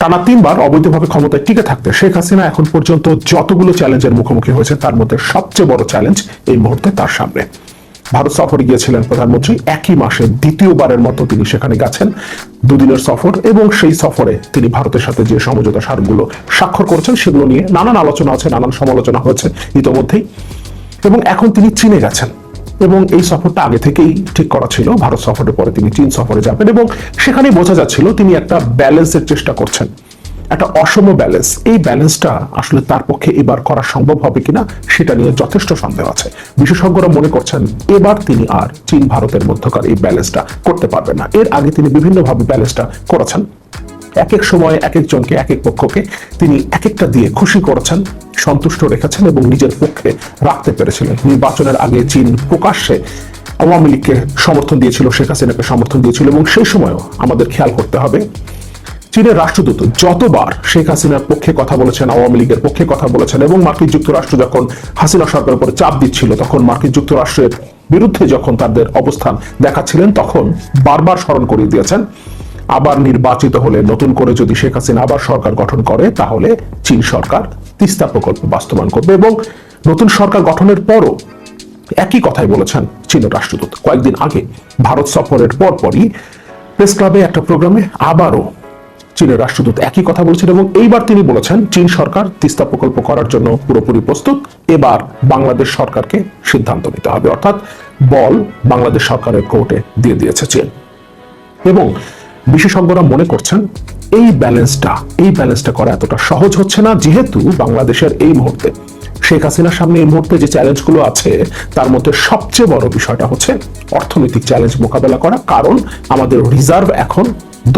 টানা তিনবার অবৈধভাবে ক্ষমতায় টিকে থাকতে শেখ হাসিনা এখন পর্যন্ত যতগুলো চ্যালেঞ্জের মুখোমুখি হয়েছে, তার মধ্যে সবচেয়ে বড় চ্যালেঞ্জ এই মুহূর্তে তার সামনে। ভারত সফরে গিয়েছিলেন প্রধানমন্ত্রী, একই মাসে দ্বিতীয়বারের মতো তিনি সেখানে গেছেন। দুদিনের সফর এবং সেই সফরে তিনি ভারতের সাথে যে সমঝোতা স্মারকগুলো স্বাক্ষর করেছেন, সেগুলো নিয়ে নানান আলোচনা আছে, নানান সমালোচনা হয়েছে ইতোমধ্যেই। এবং এখন তিনি চীনে গেছেন। এবং এই সফরটা আগে থেকেই ঠিক করা ছিল। ভারত সফরের পরে তিনি চীন সফরে যাবেন এবং সেখানেই বোঝা যাচ্ছিল তিনি একটা ব্যালেন্সের চেষ্টা করছেন। একটা অসম ব্যালেন্স এই ব্যালেন্সটা আসলে তার পক্ষে এবার করা সম্ভব হবে কিনা সেটা নিয়ে যথেষ্ট সন্দেহ আছে। বিশেষজ্ঞরা মনে করছেন এবার তিনি আর চীন ভারতের মধ্যকার এই ব্যালেন্সটা করতে পারবেন না। এর আগে তিনি বিভিন্নভাবে ব্যালেন্সটা করেছেন। এক এক সময় এক একজনকে এক এক পক্ষকে তিনি এক একটা দিয়ে খুশি করেছেন, সন্তুষ্ট রেখেছেন এবং নিজের পক্ষে রাখতে পেরেছিলেন। নির্বাচনের আগে চীন প্রকাশ্যে আওয়ামী লীগকে সমর্থন দিয়েছিল, শেখ হাসিনাকে সমর্থন দিয়েছিল এবং সেই সময়ও আমাদের খেয়াল করতে হবে, চীনের রাষ্ট্রদূত যতবার শেখ হাসিনার পক্ষে কথা বলেছেন, আওয়ামী লীগের পক্ষে কথা বলেছেন এবং মার্কিন যুক্তরাষ্ট্র যখন হাসিনা সরকারের উপরে চাপ দিচ্ছিল, তখন মার্কিন যুক্তরাষ্ট্রের বিরুদ্ধে যখন তাদের অবস্থান দেখাচ্ছিলেন, তখন বারবার স্মরণ করিয়ে দিয়েছেন। আবার নির্বাচিত হলে, নতুন করে যদি শেখ হাসিনা আবার সরকার গঠন করে, তাহলে চীন সরকার তিস্তা প্রকল্প বাস্তবায়ন করবে এবং নতুন সরকার গঠনের পরও একই কথাই বলেছেন চীনের রাষ্ট্রদূত। কয়েকদিন আগে ভারত সফরের পরপরই প্রেস ক্লাবে একটা প্রোগ্রামে আবারও চীনের রাষ্ট্রদূত একই কথা বলছেন এবং এইবার তিনি বলেছেন, চীন সরকার তিস্তা প্রকল্প করার জন্য পুরোপুরি প্রস্তুত, এবার বাংলাদেশ সরকারকে সিদ্ধান্ত নিতে হবে। অর্থাৎ বল বাংলাদেশ সরকারের কোর্টে দিয়ে দিয়েছে চীন। এবং বিশেষজ্ঞরা মনে করছেন এই ব্যালেন্সটা এই ব্যালেন্সটা করা এতটা সহজ হচ্ছে না, যেহেতু বাংলাদেশের এই মুহূর্তে শেখ হাসিনার সামনে এই মুহূর্তে যে চ্যালেঞ্জগুলো আছে, তার মধ্যে সবচেয়ে বড় বিষয়টা হচ্ছে অর্থনৈতিক চ্যালেঞ্জ মোকাবেলা করা, কারণ আমাদের রিজার্ভ এখন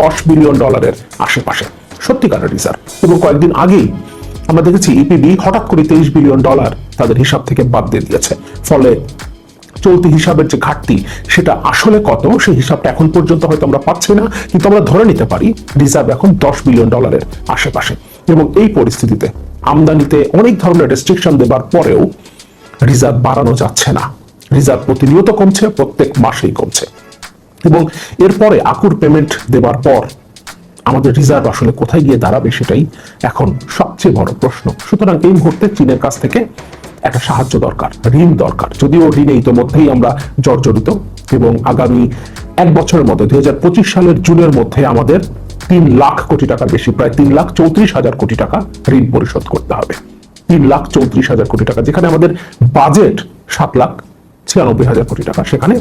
দশ বিলিয়ন ডলারের আশেপাশে, সত্যিকারের রিজার্ভ। এবং কয়েকদিন আগেই আমরা দেখেছি ইপিবি হঠাৎ করে তেইশ বিলিয়ন ডলার তাদের হিসাব থেকে বাদ দিয়ে দিয়েছে। ফলে চলতি হিসাবের যে ঘাটতি, সেটা আসলে কত? সেই হিসাবটা এখন পর্যন্ত হয়তো আমরা পাচ্ছি না, কিন্তু আমরা ধরে নিতে পারি রিজার্ভ এখন দশ বিলিয়ন ডলারের আশেপাশে। এবং এই পরিস্থিতিতে আমদানিতে অনেক ধরনের রেস্ট্রিকশন দেবার পরেও রিজার্ভ বাড়ানো যাচ্ছে না। রিজার্ভ প্রতিনিয়ত কমছে, প্রত্যেক মাসেই কমছে। এবং এরপরে আকুর পেমেন্ট দেবার পর আমাদের রিজার্ভ আসলে কোথায় গিয়ে দাঁড়াবে সেটাই এখন সবচেয়ে বড় প্রশ্ন। সুতরাং এই মুহূর্তে চীনের কাছ থেকে একটা সাহায্য দরকার, ঋণ দরকার। যদিও ঋণে ইতোমধ্যেই আমরা জর্জরিত এবং আগামী এক বছরের মধ্যে, দুই হাজার পঁচিশ সালের জুনের মধ্যে আমাদের তিন লাখ কোটি টাকার বেশি, প্রায় তিন লাখ চৌত্রিশ হাজার কোটি টাকা ঋণ পরিশোধ করতে হবে। তিন লাখ চৌত্রিশ হাজার কোটি টাকা, যেখানে আমাদের বাজেট সাত লাখ ছিয়ানব্বই হাজার কোটি টাকা, সেখানে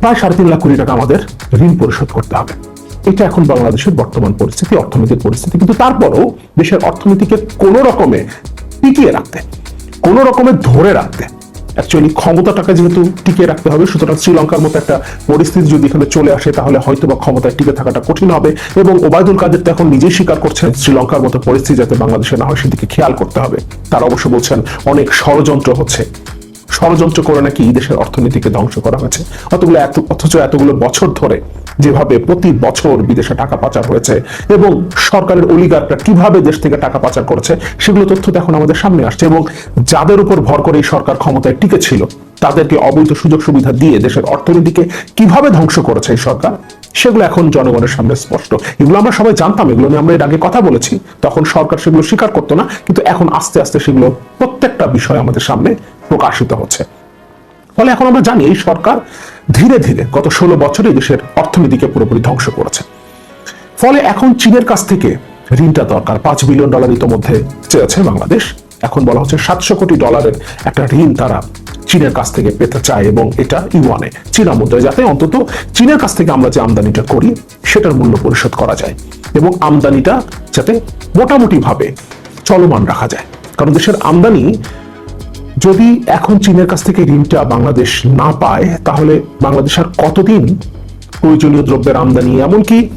প্রায় সাড়ে তিন লাখ কোটি টাকা আমাদের ঋণ পরিশোধ করতে হবে। এটা এখন বাংলাদেশের বর্তমান পরিস্থিতি, অর্থনৈতিক পরিস্থিতি, কিন্তু তারপরও দেশের অর্থনীতিকে কোনো রকমে টিকিয়ে রাখতে কোনো রকমে ধরে রাখতে। অ্যাকচুয়ালি ক্ষমতাটাকে যেহেতু টিকিয়ে রাখতে হবে, সুতরাং শ্রীলঙ্কার মতো একটা পরিস্থিতি যদি এখানে চলে আসে, তাহলে হয়তো বা ক্ষমতায় টিকে থাকাটা কঠিন হবে এবং ওবায়দুল কাদের তো এখন নিজেই স্বীকার করছেন, শ্রীলঙ্কার মতো পরিস্থিতি যাতে বাংলাদেশে না হয় সেদিকে খেয়াল করতে হবে। তারা অবশ্য বলছেন অনেক ষড়যন্ত্র হচ্ছে। ষড়যন্ত্র করে নাকি এই দেশের অর্থনীতিকে ধ্বংস করা হয়েছে। অতগুলো এত, অথচ এতগুলো বছর ধরে যেভাবে প্রতি বছর বিদেশে টাকা পাচার হয়েছে এবং সরকারের অলিগাররা কীভাবে দেশ থেকে টাকা পাচার করেছে, সেগুলো তথ্য তো এখন আমাদের সামনে আসছে এবং যাদের উপর ভর করে এই সরকার ক্ষমতায় টিকে ছিল তাদেরকে অবৈধ সুযোগ সুবিধা দিয়ে দেশের অর্থনীতিকে কীভাবে ধ্বংস করেছে এই সরকার, সেগুলো এখন জনগণের সামনে স্পষ্ট। এগুলো আমরা সবাই জানতাম, এগুলো নিয়ে আমরা এর আগে কথা বলেছি। তখন সরকার সেগুলো স্বীকার করতো না, কিন্তু এখন আস্তে আস্তে সেগুলো প্রত্যেকটা বিষয় আমাদের সামনে প্রকাশিত হচ্ছে। ফলে এখন আমরা জানি এই সরকার ধীরে ধীরে গত ষোলো বছরে দেশের অর্থনীতিকে পুরোপুরি ধ্বংস করেছে। ফলে এখন চীনের কাছ থেকে ঋণটা দরকার। পাঁচ বিলিয়ন ডলার ইতোমধ্যে চেয়েছে বাংলাদেশ। এখন বলা হচ্ছে সাতশো কোটি ডলারের একটা ঋণ তারা চীনের কাছ থেকে পেতে চায় এবং এটা ইউয়ানে, চীনা মুদ্রায়, যাতে অন্তত চীনের কাছ থেকে আমরা যে আমদানিটা করি, সেটার মূল্য পরিশোধ করা যায় এবং আমদানিটা যাতে মোটামুটি ভাবে চলমান রাখা যায়। কারণ দেশের আমদানি যদি এখন চীনের কাছ থেকে ঋণটা বাংলাদেশ না পায়, তাহলে বাংলাদেশ আর কতদিন প্রয়োজনীয় দ্রব্যের আমদানি? এমনকি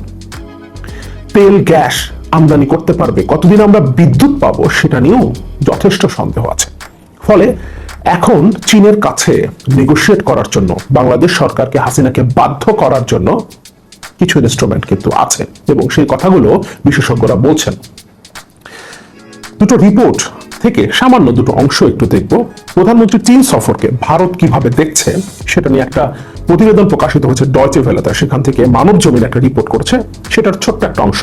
তেল, গ্যাস আমদানি করতে পারবে। কতদিন আমরা বিদ্যুৎ পাবো সেটা নিয়েও যথেষ্ট সন্দেহ আছে। ফলে এখন চীনের কাছে নেগোশিয়েট করার জন্য, বাংলাদেশ সরকারকে হাসিনাকে বাধ্য করার জন্য কিছু ইনস্ট্রুমেন্ট কিন্তু আছে। এবং সেই কথাগুলো বিশেষজ্ঞরা বলছেন। দুটো রিপোর্ট থেকে সামান্য দুটো অংশ একটু দেখব। প্রধানমন্ত্রী চীন সফরকে ভারত কীভাবে দেখছে, সেটা নিয়ে একটা প্রতিবেদন প্রকাশিত হয়েছে ডয়চে ভেলাতে সেখান থেকে মানব জমিন একটা রিপোর্ট করেছে, সেটার ছোট্ট একটা অংশ।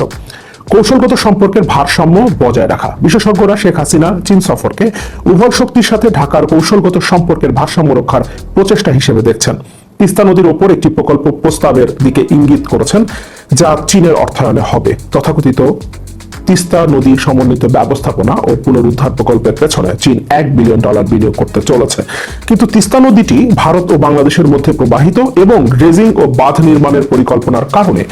কৌশলগত সম্পর্কের ভারসাম্য বজায় রাখা। বিশেষজ্ঞরা শেখ হাসিনার চীন সফরকে উভয় শক্তির সাথে ঢাকার কৌশলগত সম্পর্কের ভারসাম্য রক্ষার প্রচেষ্টা হিসেবে দেখছেন। তিস্তা নদীর ওপর একটি প্রকল্প প্রস্তাবের দিকে ইঙ্গিত করেছেন, যা চীনের অর্থায়নে হবে। তথাকথিত তিস্তা নদী সমন্বিত ব্যবস্থাপনা ও পুনরুদ্ধার প্রকল্পের পেছনে চীন এক বিলিয়ন ডলার বিনিয়োগ করতে চলেছে। কিন্তু তিস্তা নদীটি ভারত ও বাংলাদেশের মধ্যে প্রবাহিত এবং ড্রেজিং ও বাঁধ নির্মাণের পরিকল্পনার কারণে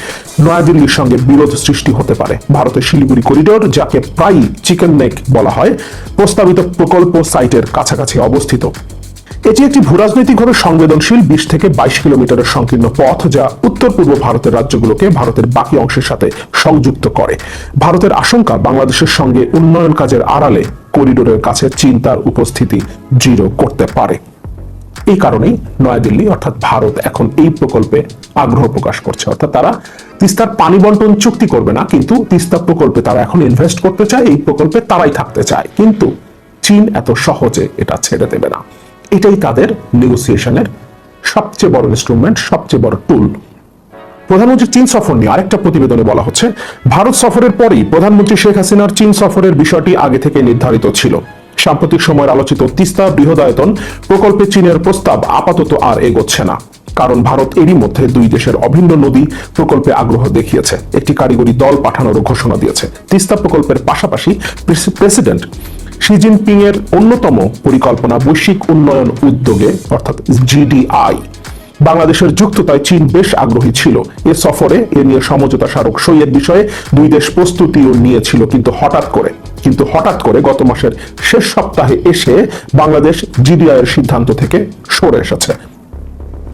নয়াদিল্লির সঙ্গে বিরোধ সৃষ্টি হতে পারে। ভারতের শিলিগুড়ি করিডোর, যাকে প্রায়ই চিকেন নেক বলা হয়, প্রস্তাবিত প্রকল্প সাইটের কাছাকাছি অবস্থিত। এটি একটি ভূরাজনৈতিকভাবে সংবেদনশীল বিশ থেকে বাইশ কিলোমিটারের সংকীর্ণ পথ যা উত্তর পূর্ব ভারতের রাজ্যগুলোকে ভারতের বাকি অংশের সাথে সংযুক্ত করে। ভারতের আশঙ্কা বাংলাদেশের সঙ্গে উন্নয়ন কাজের আড়ালে করিডোরের কাছে চীন তার উপস্থিতি দৃঢ় করতে পারে। এই কারণেই নয়াদিল্লি অর্থাৎ ভারত এখন এই প্রকল্পে আগ্রহ প্রকাশ করছে। অর্থাৎ তারা তিস্তার পানি বন্টন চুক্তি করবে না, কিন্তু তিস্তা প্রকল্পে তারা এখন ইনভেস্ট করতে চায়, এই প্রকল্পে তারাই থাকতে চায়। কিন্তু চীন এত সহজে এটা ছেড়ে দেবে না। এটাই তাদের নেগোসিয়েশনের সবচেয়ে বড় ইনস্ট্রুমেন্ট সবচেয়ে বড় টুল প্রধানমন্ত্রী চীন সফর নিয়ে আরেকটা প্রতিবেদনে বলা হচ্ছে, ভারত সফরের পরেই প্রধানমন্ত্রী শেখ হাসিনার চীন সফরের বিষয়টি আগে থেকে নির্ধারিত ছিল। সাম্প্রতিক সময়ের আলোচিত তিস্তা বৃহদায়তন প্রকল্পে চীনের প্রস্তাব আপাতত আর এগোচ্ছে না। কারণ ভারত এরই মধ্যে দুই দেশের অভিন্ন নদী প্রকল্পে আগ্রহ দেখিয়েছে। একটি কারিগরি দল পাঠানোরও ঘোষণা দিয়েছে। তিস্তা প্রকল্পের পাশাপাশি প্রেসিডেন্ট শি জিনপিং এর অন্যতম পরিকল্পনা বৈশ্বিক উন্নয়ন উদ্যোগে, অর্থাৎ জিডিআই বাংলাদেশের যুক্ততায় চীন বেশ আগ্রহী ছিল। এ সফরে এ নিয়ে সমঝোতা স্মারক সইয়ের বিষয়ে দুই দেশ প্রস্তুতিও নিয়েছিল কিন্তু হঠাৎ করে। কিন্তু হঠাৎ করে গত মাসের শেষ সপ্তাহে এসে বাংলাদেশ জিডিআই এর সিদ্ধান্ত থেকে সরে এসেছে।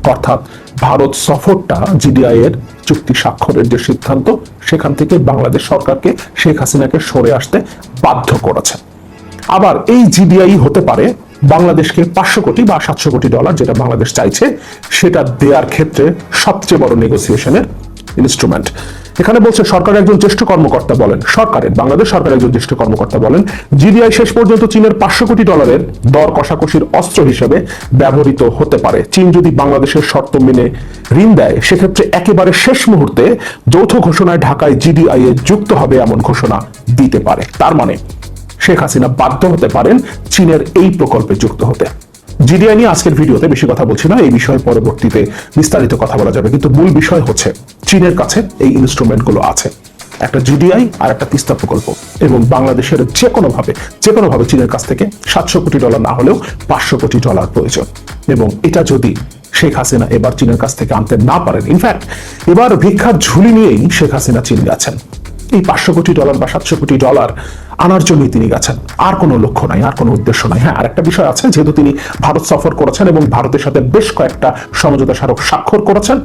অর্থাৎ ভারত সফরটা জিডিআই এর চুক্তি স্বাক্ষরের যে সিদ্ধান্ত, সেখান থেকে বাংলাদেশ সরকারকে শেখ হাসিনাকে সরে আসতে বাধ্য করেছে। আবার এই জিডিআই হতে পারে বাংলাদেশকে পাঁচশো কোটি বা সাতশো কোটি ডলার যেটা বাংলাদেশ চাইছে, সেটা দেওয়ার ক্ষেত্রে সবচেয়ে বড় নেগোসিয়েশনের ইনস্ট্রুমেন্ট এখানে বলছে সরকারের একজন জ্যেষ্ঠ কর্মকর্তা বলেন, সরকারের, বাংলাদেশ সরকারের একজন জ্যেষ্ঠ কর্মকর্তা বলেন জিডিআই শেষ পর্যন্ত চীনের পাঁচশো কোটি ডলারের দর কষাকষির অস্ত্র হিসেবে ব্যবহৃত হতে পারে। চীন যদি বাংলাদেশের শর্ত মেনে ঋণ দেয়, সেক্ষেত্রে একেবারে শেষ মুহূর্তে যৌথ ঘোষণায় ঢাকায় জিডিআই এ যুক্ত হবে এমন ঘোষণা দিতে পারে। তার মানে শেখ হাসিনা বাধ্য হতে পারেন চীনের এই প্রকল্পে যুক্ত হতে। জিডিআই নিয়ে আজকের ভিডিওতে বেশি কথা বলছি না, এই বিষয়ে পরবর্তীতে বিস্তারিত কথা বলা যাবে। কিন্তু মূল বিষয় হচ্ছে, চীনের কাছে এই ইনস্ট্রুমেন্টগুলো আছে। একটা জিডিআই আর একটা তিস্তা প্রকল্প। এবং বাংলাদেশের যে কোনো ভাবে যে কোনো ভাবে চীনের কাছ থেকে সাতশো কোটি ডলার না হলেও পাঁচশো কোটি ডলার প্রয়োজন। এবং এটা যদি শেখ হাসিনা এবার চীনের কাছ থেকে আনতে না পারেন ইনফ্যাক্ট এবার ভিক্ষার ঝুলি নিয়েই শেখ হাসিনা চীন গেছেন। এই পাঁচশো কোটি ডলার বা সাতশো কোটি ডলার আনার জন্যই তিনি গেছেন। আর কোনো লক্ষ্য নাই, আর কোনো উদ্দেশ্য নাই। হ্যাঁ আরেকটা বিষয় আছে, যেহেতু তিনি ভারত সফর করেছেন এবং ভারতের সাথে বেশ কয়েকটা সমঝোতা স্মারক স্বাক্ষর করেছেন,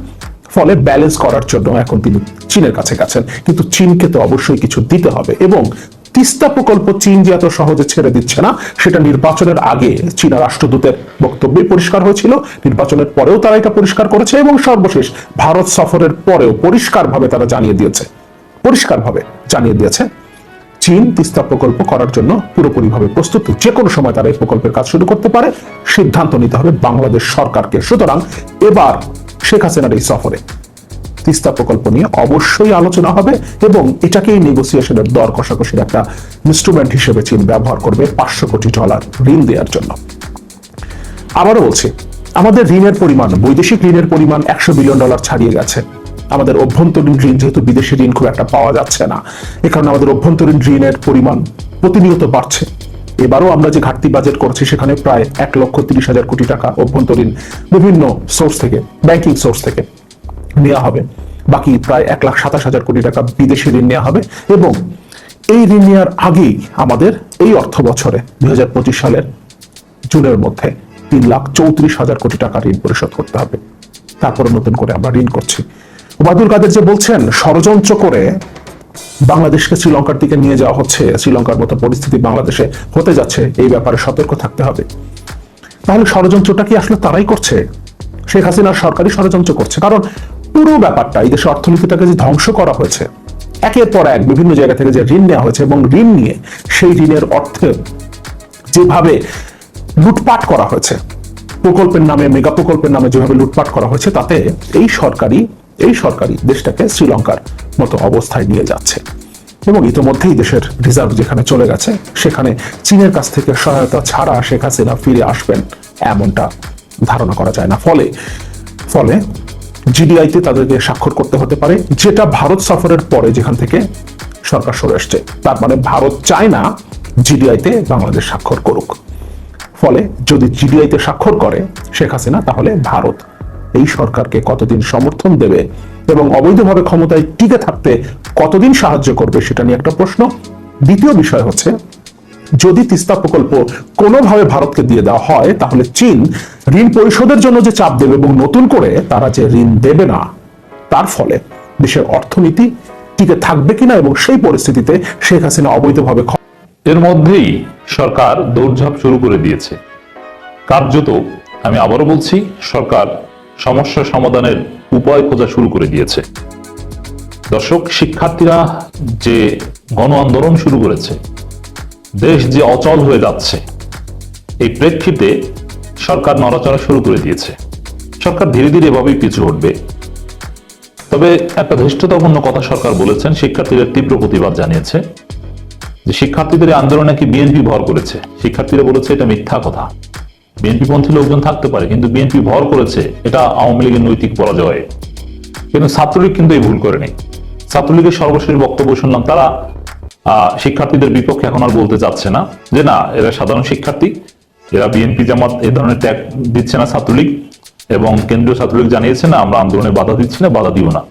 ফলে ব্যালেন্স করার জন্য এখন তিনি চীনের কাছে গেছেন। কিন্তু চীনকে তো অবশ্যই কিছু দিতে হবে এবং তিস্তা প্রকল্প চীন যে এত সহজে ছেড়ে দিচ্ছে না, সেটা নির্বাচনের আগে চীনা রাষ্ট্রদূতের বক্তব্যে পরিষ্কার হয়েছিল। নির্বাচনের পরেও তারা এটা পরিষ্কার করেছে এবং সর্বশেষ ভারত সফরের পরেও পরিষ্কারভাবে তারা জানিয়ে দিয়েছে। পরিষ্কারভাবে জানিয়ে দিয়েছে। চীন তিস্তা প্রকল্প করার জন্য পুরোপুরিভাবে প্রস্তুত। যে কোনো সময় তারা এই প্রকল্পের কাজ শুরু করতে পারে, সিদ্ধান্ত নিতে হবে বাংলাদেশ সরকারকে। সুতরাং এবার শেখ হাসিনার এই সফরে তিস্তা প্রকল্প নিয়ে অবশ্যই আলোচনা হবে এবং এটাকেই নেগোসিয়েশনের দর কষাকষির একটা ইনস্ট্রুমেন্ট হিসেবে চীন ব্যবহার করবে পাঁচশো কোটি ডলার ঋণ দেওয়ার জন্য। আবারও বলছি, আমাদের ঋণের পরিমাণ, বৈদেশিক ঋণের পরিমাণ একশো বিলিয়ন ডলার ছাড়িয়ে গেছে। আমাদের অভ্যন্তরীণ ঋণ যেহেতু বিদেশি ঋণ খুব একটা পাওয়া যাচ্ছে না, এ কারণে আমাদের অভ্যন্তরীণ ঋণের পরিমাণ প্রতিনিয়ত বাড়ছে। এবারও আমরা যে ঘাটতি বাজেট করছি, সেখানে প্রায় এক লক্ষ তিরিশ হাজার কোটি টাকা অভ্যন্তরীণ বিভিন্ন সোর্স থেকে ব্যাংকিং সোর্স থেকে নেওয়া হবে। বাকি প্রায় এক লাখ সাতাশ হাজার কোটি টাকা বিদেশি ঋণ নেওয়া হবে এবং এই ঋণ নেওয়ার আগেই আমাদের এই অর্থ বছরে দুই সালের জুনের মধ্যে তিন লাখ চৌত্রিশ হাজার কোটি টাকা ঋণ পরিশোধ করতে হবে। তারপরে নতুন করে আমরা ঋণ করছি। ওবায়দুল কাদের যে বলছেন, ষড়যন্ত্র করে বাংলাদেশকে শ্রীলঙ্কার দিকে নিয়ে যাওয়া হচ্ছে, শ্রীলঙ্কার মতো পরিস্থিতি বাংলাদেশে হতে যাচ্ছে, এই ব্যাপারে সতর্ক থাকতে হবে। তাহলে ষড়যন্ত্রটা কি আসলে তারাই করছে? শেখ হাসিনার সরকারি ষড়যন্ত্র করছে। কারণ পুরো ব্যাপারটা, এই দেশের অর্থনীতিটাকে যে ধ্বংস করা হয়েছে, একের পর এক বিভিন্ন জায়গা থেকে যে ঋণ নেওয়া হয়েছে এবং ঋণ নিয়ে সেই ঋণের অর্থে যেভাবে লুটপাট করা হয়েছে, প্রকল্পের নামে, মেগা প্রকল্পের নামে যেভাবে লুটপাট করা হয়েছে, তাতে এই সরকারি এই সরকারি দেশটাকে শ্রীলঙ্কার মতো অবস্থায় নিয়ে যাচ্ছে। এবং ইতিমধ্যেই দেশের রিজার্ভ যেখানে চলে গেছে, সেখানে চীনের কাছ থেকে সহায়তা ছাড়া শেখ হাসিনা ফিরে আসবেন এমনটা ধারণা করা যায় না। ফলে ফলে জিডিআইতে তাদেরকে স্বাক্ষর করতে হতে পারে, যেটা ভারত সফরের পরে যেখান থেকে সরকার সরে আসছে তার মানে ভারত চায় না জিডিআইতে বাংলাদেশ স্বাক্ষর করুক। ফলে যদি জিডিআইতে স্বাক্ষর করে শেখ হাসিনা, তাহলে ভারত এই সরকারকে কতদিন সমর্থন দেবে এবং অবৈধভাবে ক্ষমতায় টিকে থাকতে কতদিন সাহায্য করবে সেটা নিয়ে একটা প্রশ্ন। দ্বিতীয় বিষয় হচ্ছে, যদি তিস্তা প্রকল্প কোনোভাবে ভারতকে দিয়ে দেওয়া হয়, তাহলে চীন ঋণ পরিশোধের জন্য যে চাপ দেবে এবং নতুন করে তারা যে ঋণ দেবে না, তার ফলে দেশের অর্থনীতি টিকে থাকবে কিনা এবং সেই পরিস্থিতিতে শেখ হাসিনা অবৈধভাবে এর মধ্যেই সরকার দৌড়ঝাঁপ শুরু করে দিয়েছে। কার্যত আমি আবারও বলছি, সরকার সমস্যা সমাধানের উপায় খোঁজা শুরু করে দিয়েছে। দর্শক, শিক্ষার্থীরা যে গণ আন্দোলন শুরু করেছে, দেশ যে অচল হয়ে যাচ্ছে, এই প্রেক্ষিতে সরকার নড়াচড়া শুরু করে দিয়েছে। সরকার ধীরে ধীরে এভাবেই পিছু হটবে। তবে একটা ধৃষ্টতাপূর্ণ কথা সরকার বলেছেন শিক্ষার্থীদের তীব্র প্রতিবাদ জানিয়েছে যে শিক্ষার্থীদের আন্দোলনে নাকি বিএনপি ভর করেছে। শিক্ষার্থীরা বলেছে, এটা মিথ্যা কথা। বিএনপি পন্থী লোকজন থাকতে পারে, কিন্তু বিএনপি ভর করেছে, এটা আওয়ামী লীগের নৈতিক পরাজয় কিন্তু ছাত্রলীগ কিন্তু এই ভুল করেনি। ছাত্রলীগের সর্বশেষ বক্তব্য শুনলাম, তারা শিক্ষার্থীদের বিপক্ষে এখন আর বলতে চাচ্ছে না, যে না, এরা সাধারণ শিক্ষার্থী, এরা বিএনপি জামাত, এ ধরনের ত্যাগ দিচ্ছে না ছাত্রলীগ, এবং কেন্দ্রীয় ছাত্রলীগ জানিয়েছে, না, আমরা আন্দোলনে বাধা দিচ্ছি না, বাধা দিব না।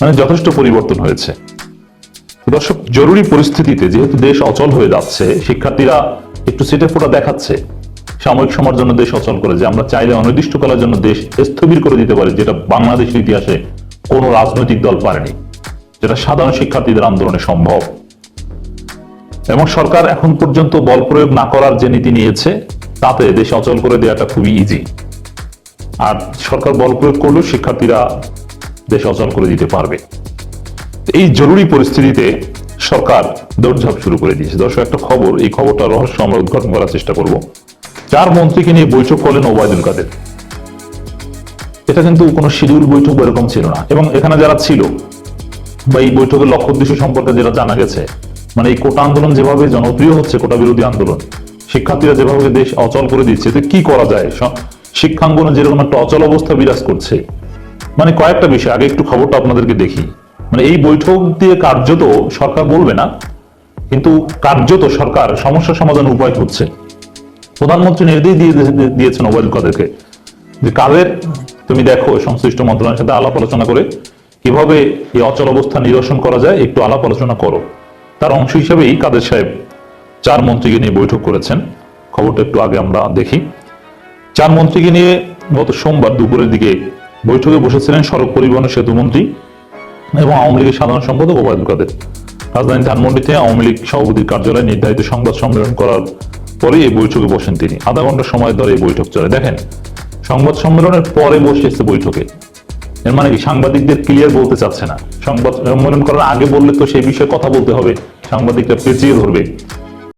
মানে যথেষ্ট পরিবর্তন হয়েছে। দর্শক, জরুরি পরিস্থিতিতে যেহেতু দেশ অচল হয়ে যাচ্ছে, শিক্ষার্থীরা একটু সেটে ফোটা দেখাচ্ছে। সাময়িক সময়ের জন্য দেশ অচল করে যে আমরা চাইলে অনির্দিষ্টকালের জন্য দেশ স্থবির করে দিতে পারি, যেটা বাংলাদেশের ইতিহাসে কোনো রাজনৈতিক দল পারেনি, যেটা সাধারণ শিক্ষার্থীদের আন্দোলনে সম্ভব। এবং সরকার এখন পর্যন্ত বল প্রয়োগ না করার যে নীতি নিয়েছে, তাতে দেশ অচল করে দেওয়াটা খুবই ইজি আর সরকার বল প্রয়োগ করলেও শিক্ষার্থীরা দেশ অচল করে দিতে পারবে। এই জরুরি পরিস্থিতিতে সরকার দৌড়ঝাঁপ শুরু করে দিয়েছে। দর্শক, একটা খবর, এই খবরটা রহস্য আমরা উদ্ঘাটন করার চেষ্টা করব। চার মন্ত্রীকে নিয়ে বৈঠক করলেন ওবায়দুল কাদের। এটা কিন্তু কোনো শিডিউল বৈঠক এরকম ছিল না। এবং এখানে যারা ছিল, বা এই বৈঠকের লক্ষ্য উদ্দেশ্য সম্পর্কে যেটা জানা গেছে মানে এই কোটা আন্দোলন যেভাবে জনপ্রিয় হচ্ছে, কোটা বিরোধী আন্দোলন, শিক্ষার্থীরা যেভাবে দেশ অচল করে দিচ্ছে এতে কি করা যায়? শিক্ষাঙ্গনে যেরকম একটা অচল অবস্থা বিরাজ করছে। মানে কয়েকটা বিষয়, আগে একটু খবরটা আপনাদেরকে দেখি। মানে এই বৈঠক দিয়ে কার্যত সরকার বলবে না, কিন্তু কার্যত সরকার সমস্যা সমাধান উপায় খুঁজছে। প্রধানমন্ত্রী নির্দেশ দিয়ে দিয়ে- দিয়েছেন ওবায়দুল কাদেরকে যে কাদের? তুমি দেখো সংশ্লিষ্ট মন্ত্রণালয়ের সাথে আলাপ আলোচনা করে কীভাবে এই অচল অবস্থা নিরসন করা যায়, একটু আলাপ আলোচনা করো। তার অংশ হিসেবেই কাদের সাহেব চার মন্ত্রীকে নিয়ে বৈঠক করেছেন। খবরটা একটু আগে আমরা দেখি। চার মন্ত্রীকে নিয়ে গত সোমবার দুপুরের দিকে বৈঠকে বসেছিলেন সড়ক পরিবহন সেতু মন্ত্রী এবং আওয়ামী লীগের সাধারণ সম্পাদক ওবায়দুল কাদের। রাজধানী ধানমন্ডিতে আওয়ামী লীগ সভাপতির কার্যালয়ে নির্ধারিত সংবাদ সম্মেলন করার পরে এই বৈঠকে বসেন তিনি। আধা ঘণ্টা সময় ধরে এই বৈঠক চলে। দেখেন, সংবাদ সম্মেলনের পরে বসেছে বৈঠকে। এর মানে কি? সাংবাদিকদের ক্লিয়ার বলতে চাচ্ছে না। সংবাদ সম্মেলন করার আগে বললে তো সেই বিষয়ে কথা বলতে হবে। সাংবাদিকরা পেঁচিয়ে ধরবে।